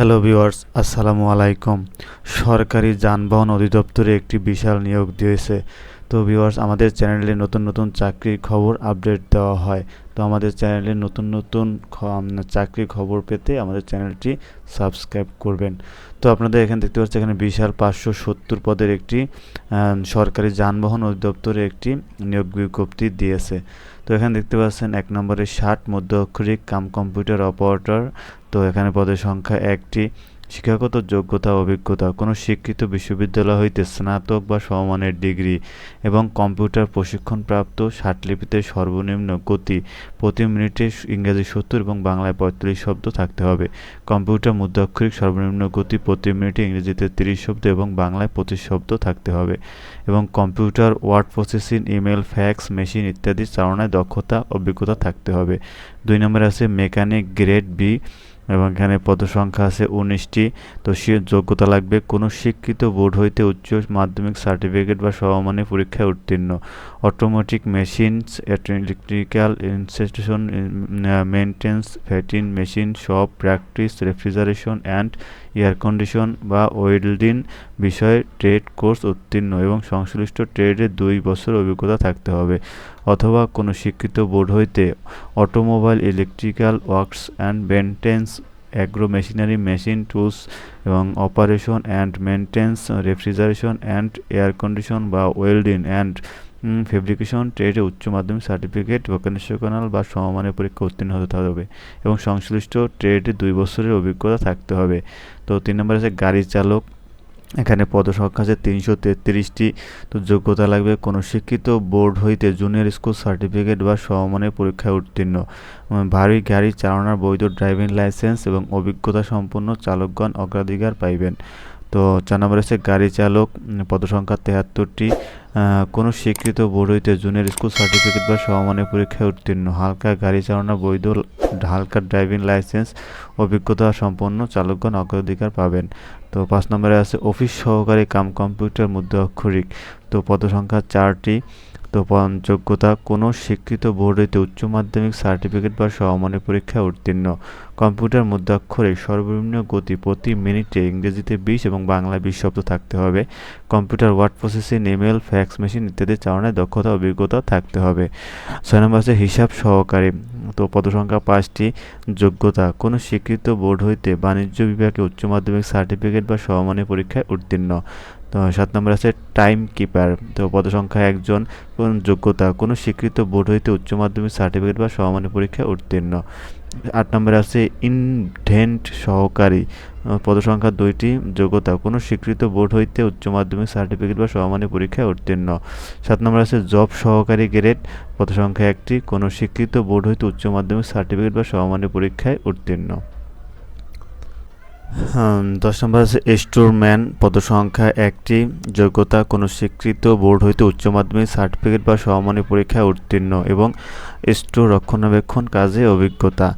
Hello viewers আসসালামু আলাইকুম। সরকারি যানবাহন অধিদপ্তরে একটি বিশাল নিয়োগ দিয়েছে। তো ভিউয়ার্স আমাদের চ্যানেলে নতুন নতুন চাকরির খবর আপডেট দেওয়া হয়। তো আমাদের চ্যানেলে নতুন নতুন চাকরির খবর পেতে আমাদের চ্যানেলটি সাবস্ক্রাইব করবেন। তো আপনাদের এখানে দেখতে পাচ্ছেন এখানে বিশাল পাঁচশো সত্তর পদের একটি সরকারি যানবাহন অধিদপ্তরে একটি নিয়োগ বিজ্ঞপ্তি দিয়েছে। তো এখানে দেখতে পাচ্ছেন, এক নম্বরে ষাট মধ্য অক্ষরিক কাম কম্পিউটার অপারেটর তো এখানে পদের সংখ্যা একটি। শিক্ষাগত যোগ্যতা, অভিজ্ঞতা, কোনো শিক্ষিত বিশ্ববিদ্যালয় হইতে স্নাতক বা সমমানের ডিগ্রি এবং কম্পিউটার প্রশিক্ষণপ্রাপ্ত ষাটলিপিতে সর্বনিম্ন গতি প্রতি মিনিটে ইংরেজি সত্তর এবং বাংলায় পঁয়তাল্লিশ শব্দ থাকতে হবে। কম্পিউটার মুদ্রাক্ষরিক সর্বনিম্ন গতি প্রতি মিনিটে ইংরেজিতে তিরিশ শব্দ এবং বাংলায় পঁচিশ শব্দ থাকতে হবে এবং computer, word processing email fax, machine ইত্যাদি চালনায় দক্ষতা, অভিজ্ঞতা থাকতে হবে। দুই নম্বরে আছে মেকানিক গ্রেড বি। এবং এখানে পদসংখ্যা আছে উনিশটি। তো সে যোগ্যতা লাগবে কোনো শিক্ষিত বোর্ড হইতে উচ্চ মাধ্যমিক সার্টিফিকেট বা সমমানের পরীক্ষায় উত্তীর্ণ। Automatic machines, electrical institution maintenance fitting machine, shop, practice, refrigeration and air condition বা ওয়েল্ডিং বিষয়ে ট্রেড কোর্স উত্তীর্ণ এবং সংশ্লিষ্ট ট্রেডে দুই বছর অভিজ্ঞতা থাকতে হবে। অথবা কোনো শিক্ষিত বোর্ড হইতে automobile electrical works and maintenance agro machinery machine tools এবং operation and maintenance refrigeration and air condition বা ওয়েল্ডিং অ্যান্ড ফেব্রিকেশন ট্রেডে উচ্চ মাধ্যমিক সার্টিফিকেট ভোকেশনাল বা সমমানের পরীক্ষা উত্তীর্ণ হতে হবে এবং সংশ্লিষ্ট ট্রেডে দুই বছরের অভিজ্ঞতা থাকতে হবে। তো তিন নম্বর আছে গাড়ি চালক। এখানে পদসংখ্যা আছে তিনশো তেত্রিশটি। তো যোগ্যতা লাগবে কোনো শিক্ষিত বোর্ড হইতে জুনিয়র স্কুল সার্টিফিকেট বা সমমানের পরীক্ষায় উত্তীর্ণ। ভারী গাড়ি চালানোর বৈধ ড্রাইভিং লাইসেন্স এবং অভিজ্ঞতা সম্পন্ন চালকগণ অগ্রাধিকার পাইবেন। তো চার নম্বর আছে গাড়ি চালক পদসংখ্যা তেহাত্তরটি কোনো স্বীকৃত বোর্ড হইতে জুনিয়র স্কুল সার্টিফিকেট বা সমমানের পরীক্ষায় উত্তীর্ণ। হালকা গাড়ি চালানোর বৈধ হালকা ড্রাইভিং লাইসেন্স অভিজ্ঞতা সম্পন্ন চালকগণ অগ্রাধিকার পাবেন। তো পাঁচ নম্বরে আছে অফিস সহকারী কাম কম্পিউটার মধ্যে অক্ষরিক। তো পদসংখ্যা চারটি। তো যোগ্যতা, কোনো স্বীকৃত বোর্ড হইতে উচ্চ মাধ্যমিক সার্টিফিকেট বা সমমানের পরীক্ষায় উত্তীর্ণ। কম্পিউটার মধ্যাক্ষরে সর্বনিম্ন গতি প্রতি মিনিটে ইংরেজিতে বিশ এবং বাংলায় বিশ শব্দ থাকতে হবে। Computer word processing email fax machine ইত্যাদি চালনায় দক্ষতা অভিজ্ঞতা থাকতে হবে। ছয় নম্বর আছে হিসাব সহকারী। তো পদসংখ্যা পাঁচটি, যোগ্যতা। কোনো স্বীকৃত বোর্ড হইতে বাণিজ্য বিভাগে উচ্চ মাধ্যমিক সার্টিফিকেট বা সমমানের পরীক্ষায় উত্তীর্ণ। তো সাত নম্বর আছে টাইম কিপার তো পদসংখ্যা একজন যোগ্যতা। কোনো স্বীকৃত বোর্ড হইতে উচ্চ মাধ্যমিক সার্টিফিকেট বা সমমানের পরীক্ষায় উত্তীর্ণ। আট নম্বরে আছে ইনভেন্ট সহকারী পদসংখ্যা দুইটি, যোগ্যতা কোনো স্বীকৃত বোর্ড হইতে উচ্চ মাধ্যমিক সার্টিফিকেট বা সমমানের পরীক্ষায় উত্তীর্ণ। সাত নম্বর আছে জব সহকারী গ্রেড, পদসংখ্যা একটি, কোনো স্বীকৃত বোর্ড হইতে উচ্চ মাধ্যমিক সার্টিফিকেট বা সমমানের পরীক্ষায় উত্তীর্ণ। দশ নম্বর আছে স্টোরম্যান পদসংখ্যা একটি। যোগ্যতা, কোনো স্বীকৃত বোর্ড হইতে উচ্চ মাধ্যমিক সার্টিফিকেট বা সমমানের পরীক্ষায় উত্তীর্ণ এবং স্টোর রক্ষণাবেক্ষণ কাজে অভিজ্ঞতা।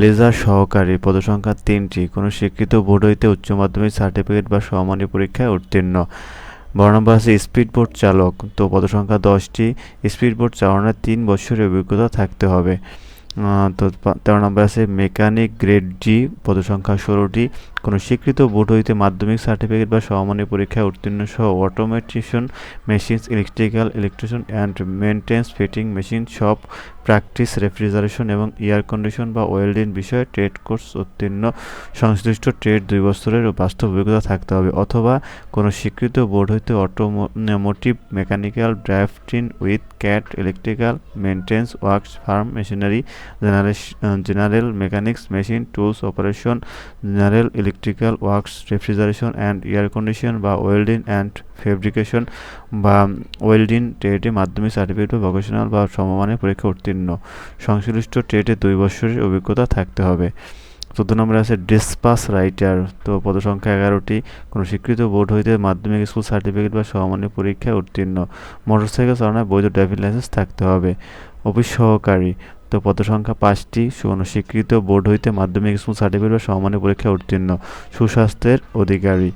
লেজার সহকারী পদসংখ্যা তিনটি। কোনো স্বীকৃত বোর্ড হইতে উচ্চ মাধ্যমিক সার্টিফিকেট বা সমমানের পরীক্ষায় উত্তীর্ণ। বড় নম্বর আছে স্পিড বোট চালক তো পদসংখ্যা দশটি। স্পিড বোট চালানোর তিন বছরের অভিজ্ঞতা থাকতে হবে। তো তেরো নম্বর আছে মেকানিক গ্রেড জি পদসংখ্যা ষোলোটি। কোনো স্বীকৃত বোর্ড হইতে মাধ্যমিক সার্টিফিকেট বা সমমানের পরীক্ষায় উত্তীর্ণ সহ automation machines electrical electrician and maintenance fitting machine shop practice refrigeration এবং এয়ার কন্ডিশন বা ওয়েল্ডিং বিষয়ে ট্রেড কোর্স উত্তীর্ণ। সংশ্লিষ্ট ট্রেড দুই বছরের বাস্তব অভিজ্ঞতা থাকতে হবে অথবা কোনো স্বীকৃত বোর্ড হইতে automotive mechanical drafting with CAD electrical maintenance works farm machinery general general mechanics machine tools operation general electrical works refrigeration and air condition বা ওয়েল্ডিং অ্যান্ড ফেব্রিকেশন বা ওয়েল্ডিং ট্রেডে মাধ্যমিক সার্টিফিকেট বা ভোকেশনাল বা সমমানের পরীক্ষা উত্তীর্ণ। সংশ্লিষ্ট ট্রেডে দুই বছরের অভিজ্ঞতা থাকতে হবে। চোদ্দ নম্বরে আছে ডিসপাস রাইটার। তো পদসংখ্যা এগারোটি। কোনো স্বীকৃত বোর্ড হইতে মাধ্যমিক স্কুল সার্টিফিকেট বা সমমানের পরীক্ষায় উত্তীর্ণ। মোটরসাইকেল চালানোর বৈধ ড্রাইভিং লাইসেন্স থাকতে হবে। অফিস সহকারী। তো পদসংখ্যা পাঁচটি স্বীকৃত বোর্ড হইতে মাধ্যমিক স্কুল সার্টিফিকেট বা সমমানের পরীক্ষায় উত্তীর্ণ। সুস্বাস্থ্যের অধিকারী।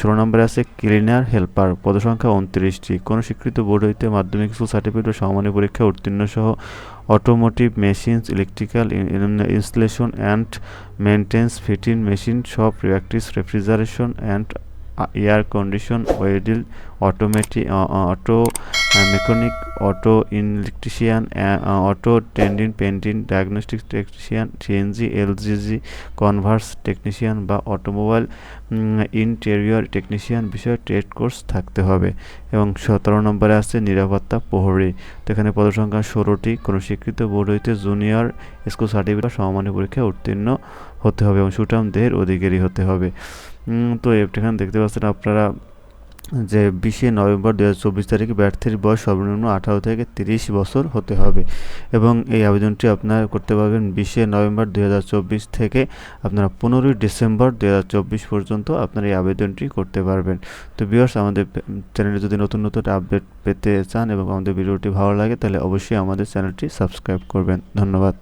ষোলো নম্বরে আছে ক্লিনার হেল্পার, পদসংখ্যা উনত্রিশটি। কোনো স্বীকৃত বোর্ড হইতে মাধ্যমিক স্কুল সার্টিফিকেট বা সমমানের পরীক্ষায় উত্তীর্ণ সহ automotive machines electrical installation and maintenance fitting machine shop practice refrigeration and air condition ওয়েডিল automatic auto mechanic auto electrician auto denting painting diagnostic technician CNG LPG conversion technician বা automobile interior technician বিষয়ে trade course থাকতে হবে। এবং সতেরো নম্বরে আছে নিরাপত্তা প্রহরী। তো এখানে পদসংখ্যা ষোলোটি। কোনো স্বীকৃত বোর্ড হইতে জুনিয়র স্কুল সার্টিফিকেট সমমানের পরীক্ষায় উত্তীর্ণ হতে হবে এবং সুটাম দেহের অধিকারী হতে হবে। তো এখানে দেখতে পাচ্ছেন আপনারা যে বিশে নভেম্বর দু হাজার চব্বিশ তারিখে প্রার্থীর বয়স সর্বনিম্ন আঠারো থেকে তিরিশ বছর হতে হবে। এবং এই আবেদনটি আপনারা করতে পারবেন বিশে নভেম্বর দু হাজার চব্বিশ থেকে আপনারা পনেরোই ডিসেম্বর দু হাজার চব্বিশ পর্যন্ত আপনারা এই আবেদনটি করতে পারবেন। তো বিয়ার্স আমাদের চ্যানেলে যদি নতুন নতুন আপডেট পেতে চান এবং আমাদের ভিডিওটি ভালো লাগে, তাহলে অবশ্যই আমাদের চ্যানেলটি সাবস্ক্রাইব করবেন। ধন্যবাদ।